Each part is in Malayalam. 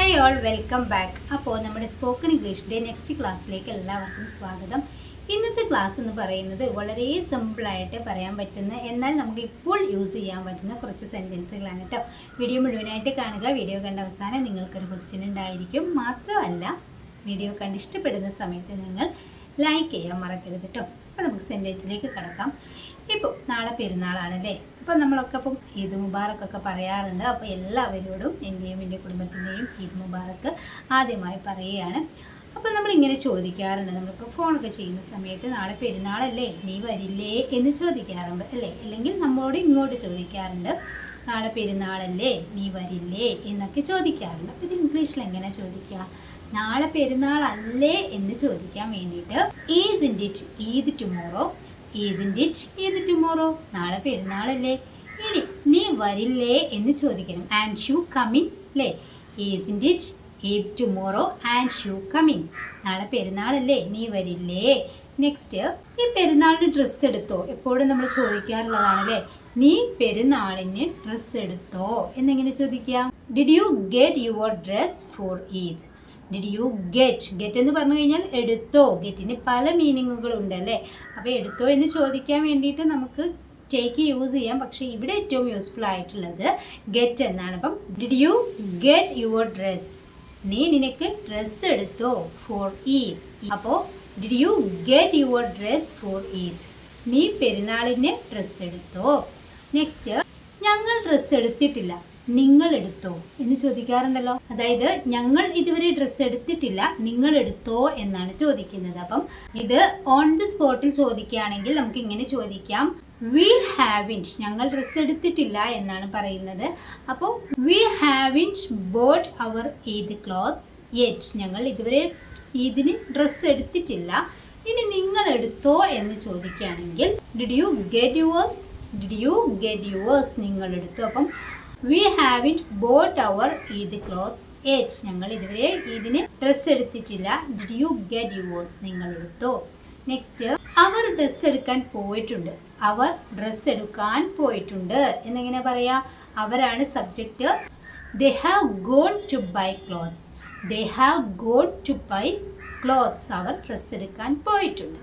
ഹായ് ഓൾ വെൽക്കം ബാക്ക് അപ്പോൾ നമ്മുടെ സ്പോക്കൺ ഇംഗ്ലീഷിന്റെ നെക്സ്റ്റ് ക്ലാസ്സിലേക്ക് എല്ലാവർക്കും സ്വാഗതം. ഇന്നത്തെ ക്ലാസ് എന്ന് പറയുന്നത് വളരെ സിമ്പിളായിട്ട് പറയാൻ പറ്റുന്ന എന്നാൽ നമുക്ക് ഇപ്പോൾ യൂസ് ചെയ്യാൻ പറ്റുന്ന കുറച്ച് സെന്റൻസുകളാണ് കേട്ടോ വീഡിയോ മുഴുവനായിട്ട് കാണുക. വീഡിയോ കണ്ട അവസാനം നിങ്ങൾക്കൊരു ക്വസ്റ്റ്യൻ ഉണ്ടായിരിക്കും. മാത്രമല്ല വീഡിയോ കണ്ട് ഇഷ്ടപ്പെടുന്ന സമയത്ത് നിങ്ങൾ ലൈക്ക് ചെയ്യാൻ മറക്കരുത് കേട്ടോ അപ്പോൾ നമുക്ക് സെന്റൻസിലേക്ക് കിടക്കാം. ഇപ്പോൾ നാളെ പെരുന്നാളാണല്ലേ? അപ്പം നമ്മളൊക്കെ ഇപ്പം ഈദ് മുബാറക്കൊക്കെ പറയാറുണ്ട്. അപ്പോൾ എല്ലാവരോടും എന്റെയും എന്റെ കുടുംബത്തിന്റെയും ഈദ് മുബാറക്ക് ആദ്യമായി പറയുകയാണ്. അപ്പോൾ നമ്മളിങ്ങനെ ചോദിക്കാറുണ്ട്. നമ്മളിപ്പോൾ ഫോണൊക്കെ ചെയ്യുന്ന സമയത്ത് നാളെ പെരുന്നാളല്ലേ? നീ വരില്ലേ എന്ന് ചോദിക്കാറുണ്ട് അല്ലേ? അല്ലെങ്കിൽ നമ്മളോട് ഇങ്ങോട്ട് ചോദിക്കാറുണ്ട്. നാളെ പെരുന്നാളല്ലേ? നീ വരില്ലേ എന്നൊക്കെ ചോദിക്കാറുണ്ട്. അപ്പോൾ ഇത് ഇംഗ്ലീഷിൽ എങ്ങനെ ചോദിക്കുക നാളെ പെരുന്നാളല്ലേ എന്ന് ചോദിക്കാൻ വേണ്ടിയിട്ട് is in it Eid tomorrow is in it ഏത് ടുമോറോ നാളെ പെരുന്നാളല്ലേ. ഇനി നീ വരില്ലേ എന്ന് ചോദിക്കണം. ആൻഡ് ഷു കമ്മിങ് അല്ലേ isn't it Eid tomorrow and shoe coming നാളെ പെരുന്നാളല്ലേ. നീ വരില്ലേ. നെക്സ്റ്റ് ഈ പെരുന്നാളിന് ഡ്രസ്സ് എടുത്തോ? എപ്പോഴും നമ്മൾ ചോദിക്കാറുള്ളതാണ് അല്ലേ നീ പെരുന്നാളിന് ഡ്രസ്സ് എടുത്തോ? എന്നെങ്ങനെ ചോദിക്കാം? Did you get your dress for Eid did you get get എന്ന് പറഞ്ഞു കഴിഞ്ഞാൽ എടുത്തോ. ഗെറ്റിന് പല മീനിങ്ങുകൾ ഉണ്ട് അല്ലേ? അപ്പോൾ എടുത്തോ എന്ന് ചോദിക്കാൻ വേണ്ടിയിട്ട് നമുക്ക് ടേക്ക് യൂസ് ചെയ്യാം. പക്ഷേ ഇവിടെ ഏറ്റവും യൂസ്ഫുൾ ആയിട്ടുള്ളത് ഗെറ്റ് എന്നാണ്. അപ്പം did you get your dress നീ നിനക്ക് ഡ്രസ്സ് എടുത്തോ? ഫോർ ഈദ് അപ്പോൾ did you get your dress for Eid നീ പെരുന്നാളിന് ഡ്രസ്സ് എടുത്തോ? നെക്സ്റ്റ് ഞങ്ങൾ ഡ്രസ്സ് എടുത്തിട്ടില്ല. നിങ്ങൾ എടുത്തോ എന്ന് ചോദിക്കാറുണ്ടല്ലോ. അതായത് ഞങ്ങൾ ഇതുവരെ ഡ്രസ്സ് എടുത്തിട്ടില്ല നിങ്ങൾ എടുത്തോ എന്നാണ് ചോദിക്കുന്നത്. അപ്പം ഇത് ഓൺ ദി സ്പോട്ടിൽ ചോദിക്കുകയാണെങ്കിൽ നമുക്ക് ഇങ്ങനെ ചോദിക്കാം. വി ഹാവിന്റ് ഞങ്ങൾ ഡ്രസ്സ് എടുത്തിട്ടില്ല എന്നാണ് പറയുന്നത്. അപ്പോൾ we haven't bought our Eid clothes yet ഞങ്ങൾ ഇതുവരെ ഈദിന് ഡ്രസ്സ് എടുത്തിട്ടില്ല. ഇനി നിങ്ങൾ എടുത്തോ എന്ന് ചോദിക്കുകയാണെങ്കിൽ did you get yours did you get yours നിങ്ങൾ എടുത്തു അപ്പം we haven't bought our Eid clothes yet ഞങ്ങൾ ഇതുവരെ ഇതിന് ഡ്രസ്സ് എടുത്തിട്ടില്ല. ഡിഡ് യു ഗെറ്റ് യുവേഴ്സ് നിങ്ങൾ എടുത്തോ? നെക്സ്റ്റ് അവർ ഡ്രസ്സ് എടുക്കാൻ പോയിട്ടുണ്ട്. അവർ ഡ്രസ്സ് എടുക്കാൻ പോയിട്ടുണ്ട്. എന്നെങ്ങനെ പറയാ? അവരാണ് subject they have gone to buy clothes they have gone to buy clothes our dress എടുക്കാൻ പോയിട്ടുണ്ട്.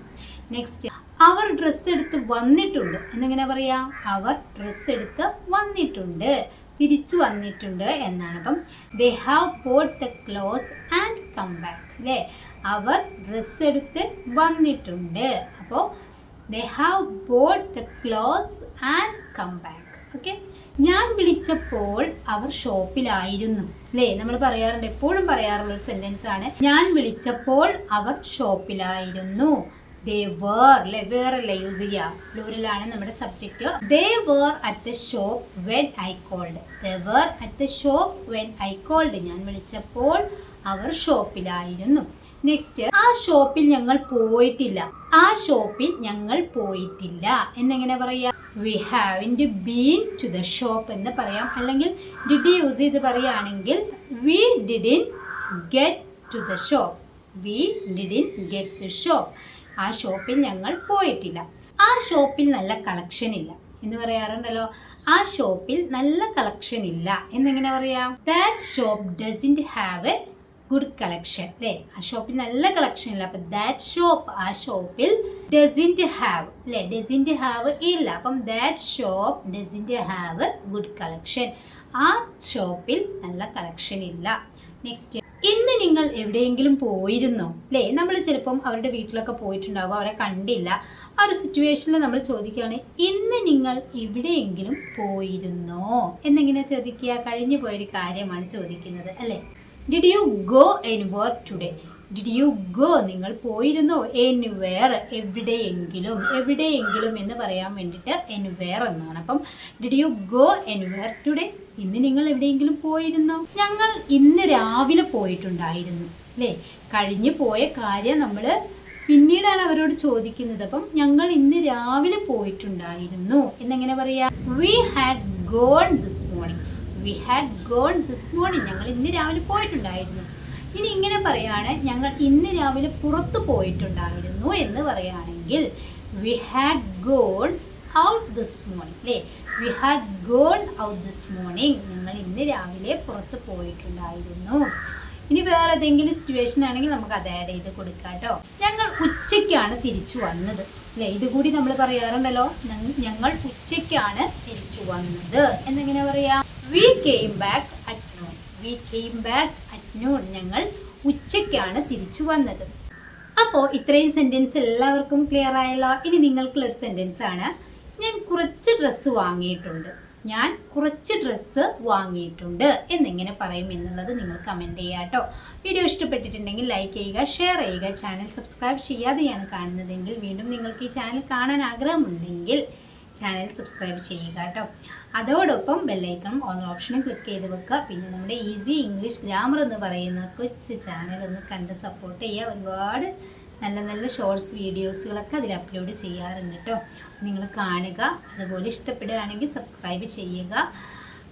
നെക്സ്റ്റ് അവർ ഡ്രസ്സ് എടുത്ത് വന്നിട്ടുണ്ട്. എന്നെങ്ങനെ പറയാം? അവർ ഡ്രസ്സ് എടുത്ത് വന്നിട്ടുണ്ട്. തിരിച്ചു വന്നിട്ടുണ്ട് എന്നാണ്. അപ്പം they have bought the clothes and come back അല്ലേ അവർ ഡ്രസ്സ് എടുത്ത് വന്നിട്ടുണ്ട്. അപ്പോൾ they have bought the clothes and come back okay ഞാൻ വിളിച്ചപ്പോൾ അവർ ഷോപ്പിലായിരുന്നു. അല്ലേ നമ്മൾ പറയാറുണ്ട് എപ്പോഴും പറയാറുള്ള ഒരു സെന്റൻസ് ആണ്. ഞാൻ വിളിച്ചപ്പോൾ അവർ ഷോപ്പിലായിരുന്നു. ദേ വേർ അല്ലെ വേറല്ലേ യൂസ് ചെയ്യുക പ്ലൂരലാണ് നമ്മുടെ subject they were at the shop when I called they were at the shop when I called ഞാൻ വിളിച്ചപ്പോൾ അവർ ഷോപ്പിലായിരുന്നു നെക്സ്റ്റ് ആ ഷോപ്പിൽ ഞങ്ങൾ പോയിട്ടില്ല. ആ ഷോപ്പിൽ ഞങ്ങൾ പോയിട്ടില്ല. എന്നെങ്ങനെ പറയാ? We haven't been to the shop എന്ന് പറയാം. അല്ലെങ്കിൽ ഡിഡ് യൂസ് ചെയ്ത് പറയുകയാണെങ്കിൽ we didn't get to the shop we didn't get to shop ആ ഷോപ്പിൽ ഞങ്ങൾ പോയിട്ടില്ല. ആ ഷോപ്പിൽ നല്ല കളക്ഷൻ ഇല്ല. എന്ന് പറയാറുണ്ടല്ലോ? ആ ഷോപ്പിൽ നല്ല കളക്ഷൻ ഇല്ല. എന്നെങ്ങനെ പറയാം? That shop doesn't have a good collection അല്ലേ? ആ ഷോപ്പിൽ നല്ല കളക്ഷൻ ഇല്ല. അപ്പം ദാറ്റ് ഷോപ്പ് ആ ഷോപ്പിൽ ഡസിന്റ് ഹാവ് അല്ലേ? ഡസിന്റ് ഹാവ് ഇല്ല. അപ്പം that shop doesn't have good collection ആ ഷോപ്പിൽ നല്ല കളക്ഷൻ ഇല്ല. നെക്സ്റ്റ് ഇന്ന് നിങ്ങൾ എവിടെയെങ്കിലും പോയിരുന്നോ? അല്ലേ നമ്മൾ ചിലപ്പം അവരുടെ വീട്ടിലൊക്കെ പോയിട്ടുണ്ടാകും അവരെ കണ്ടില്ല. ആ ഒരു സിറ്റുവേഷനിൽ നമ്മൾ ചോദിക്കുകയാണ് ഇന്ന് നിങ്ങൾ എവിടെയെങ്കിലും പോയിരുന്നോ? എന്നിങ്ങനെ ചോദിക്കുക? കഴിഞ്ഞു പോയൊരു കാര്യമാണ് ചോദിക്കുന്നത് അല്ലേ? Did you go anywhere today did you go നിങ്ങൾ പോയിരുന്നോ? എൻ വെയർ എവിടെയെങ്കിലും എവിടെയെങ്കിലും എന്ന് പറയാൻ വേണ്ടിയിട്ട് എൻ വെയർ എന്നാണ്. അപ്പം did you go anywhere today ഇന്ന് നിങ്ങൾ എവിടെയെങ്കിലും പോയിരുന്നോ? ഞങ്ങൾ ഇന്ന് രാവിലെ പോയിട്ടുണ്ടായിരുന്നു അല്ലേ? കഴിഞ്ഞു പോയ കാര്യം നമ്മൾ പിന്നീടാണ് അവരോട് ചോദിക്കുന്നത്. അപ്പം ഞങ്ങൾ ഇന്ന് രാവിലെ പോയിട്ടുണ്ടായിരുന്നു. എന്നെങ്ങനെ പറയാ? We had gone this morning we had gone this morning ഞങ്ങൾ ഇന്ന് രാവിലെ പോയിട്ടുണ്ടായിരുന്നു. ഇനി ഇങ്ങനെ പറയാണ് ഞങ്ങൾ ഇന്ന് രാവിലെ പുറത്തു പോയിട്ടുണ്ടായിരുന്നു എന്ന് പറയുകയാണെങ്കിൽ we had gone out this morning അല്ലേ we had gone out this morning ഞങ്ങൾ ഇന്ന് രാവിലെ പുറത്ത് പോയിട്ടുണ്ടായിരുന്നു. ഇനി വേറെ ഏതെങ്കിലും സിറ്റുവേഷൻ ആണെങ്കിൽ നമുക്ക് അത് ആഡ് ചെയ്ത് കൊടുക്കാം കേട്ടോ ഞങ്ങൾ ഉച്ചയ്ക്കാണ് തിരിച്ചു വന്നത് അല്ലേ ഇത് കൂടി നമ്മൾ പറയാറുണ്ടല്ലോ ഞങ്ങൾ ഉച്ചയ്ക്കാണ് തിരിച്ചു വന്നത്. എന്നെങ്ങനെ പറയാം? We came back at noon we came back at ഞങ്ങൾ ഉച്ചയ്ക്കാണ് തിരിച്ചു വന്നത്. അപ്പോൾ ഇത്രയും സെന്റൻസ് എല്ലാവർക്കും ക്ലിയർ ആയല്ലോ? ഇനി നിങ്ങൾക്കുള്ള ഒരു സെന്റൻസ് ആണ്. ഞാൻ കുറച്ച് ഡ്രസ്സ് വാങ്ങിയിട്ടുണ്ട്. ഞാൻ കുറച്ച് ഡ്രസ്സ് വാങ്ങിയിട്ടുണ്ട് എന്നെങ്ങനെ പറയും എന്നുള്ളത് നിങ്ങൾ കമന്റ് ചെയ്യുക കേട്ടോ വീഡിയോ ഇഷ്ടപ്പെട്ടിട്ടുണ്ടെങ്കിൽ ലൈക്ക് ചെയ്യുക ഷെയർ ചെയ്യുക ചാനൽ സബ്സ്ക്രൈബ് ചെയ്യാതെയാണ് കാണുന്നതെങ്കിൽ വീണ്ടും നിങ്ങൾക്ക് ഈ ചാനൽ കാണാൻ ആഗ്രഹമുണ്ടെങ്കിൽ ചാനൽ സബ്സ്ക്രൈബ് ചെയ്യുക കേട്ടോ അതോടൊപ്പം ബെല്ലൈക്കണം ഓൺ ഓപ്ഷനും ക്ലിക്ക് ചെയ്ത് വെക്കുക. പിന്നെ നമ്മുടെ ഈസി ഇംഗ്ലീഷ് ഗ്രാമർ എന്ന് പറയുന്ന കൊച്ചു ചാനൽ ഒന്ന് കണ്ട് സപ്പോർട്ട് ചെയ്യുക ഒരുപാട് നല്ല നല്ല ഷോർട്സ് വീഡിയോസുകളൊക്കെ അതിൽ അപ്ലോഡ് ചെയ്യാറുണ്ട് കേട്ടോ നിങ്ങൾ കാണുക. അതുപോലെ ഇഷ്ടപ്പെടുകയാണെങ്കിൽ സബ്സ്ക്രൈബ് ചെയ്യുക.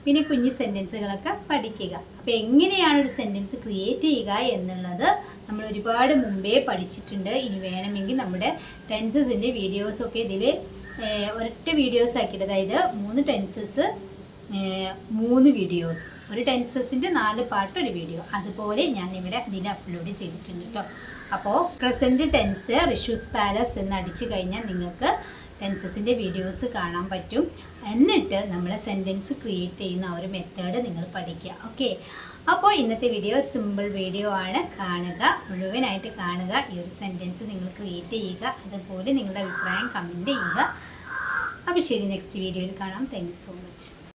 പിന്നെ കുഞ്ഞു സെന്റൻസുകളൊക്കെ പഠിക്കുക. അപ്പോൾ എങ്ങനെയാണ് ഒരു സെന്റൻസ് ക്രിയേറ്റ് ചെയ്യുക എന്നുള്ളത് നമ്മൾ ഒരുപാട് മുമ്പേ പഠിച്ചിട്ടുണ്ട്. ഇനി വേണമെങ്കിൽ നമ്മുടെ ടെൻസസിന്റെ വീഡിയോസൊക്കെ ഇതിൽ ഒരൊറ്റ വീഡിയോസ് ആക്കിയിട്ട്. അതായത് മൂന്ന് ടെൻസസ് മൂന്ന് വീഡിയോസ് ഒരു ടെൻസസിന്റെ നാല് പാർട്ട് ഒരു വീഡിയോ അതുപോലെ ഞാൻ ഇവിടെ ഇതിൽ അപ്ലോഡ് ചെയ്തിട്ടുണ്ട് കേട്ടോ അപ്പോൾ പ്രസന്റ് ടെൻസ് റിഷൂസ് പാലസ് എന്ന് അടിച്ചു കഴിഞ്ഞാൽ നിങ്ങൾക്ക് ടെൻസസിന്റെ വീഡിയോസ് കാണാൻ പറ്റും. എന്നിട്ട് നമ്മൾ സെന്റൻസ് ക്രിയേറ്റ് ചെയ്യുന്ന ഒരു മെത്തേഡ് നിങ്ങൾ പഠിക്കുക. ഓക്കെ? അപ്പോൾ ഇന്നത്തെ വീഡിയോ സിമ്പിൾ വീഡിയോ ആണ്. കാണുക മുഴുവനായിട്ട് കാണുക. ഈ ഒരു സെന്റൻസ് നിങ്ങൾ ക്രിയേറ്റ് ചെയ്യുക. അതുപോലെ നിങ്ങളുടെ അഭിപ്രായം കമന്റ് ചെയ്യുക. അപ്പോൾ ശരി നെക്സ്റ്റ് വീഡിയോയിൽ കാണാം. Thank so much